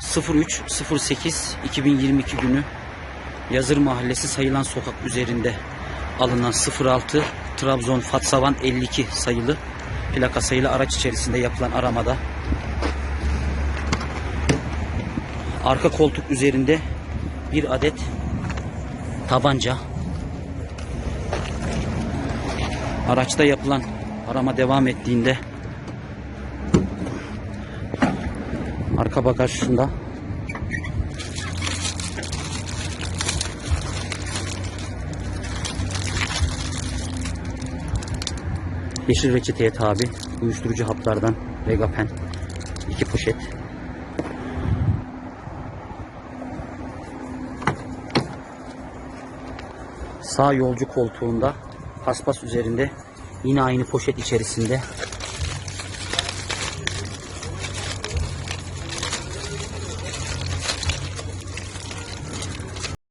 03.08.2022 günü Yazır Mahallesi sayılan sokak üzerinde alınan 06 Trabzon Fatsavan 52 sayılı plaka sayılı araç içerisinde yapılan aramada arka koltuk üzerinde bir adet tabanca araçta yapılan arama devam ettiğinde arka bagajında. Yeşil reçeteye tabi uyuşturucu haplardan Vegapen iki poşet. Sağ yolcu koltuğunda paspas üzerinde yine aynı poşet içerisinde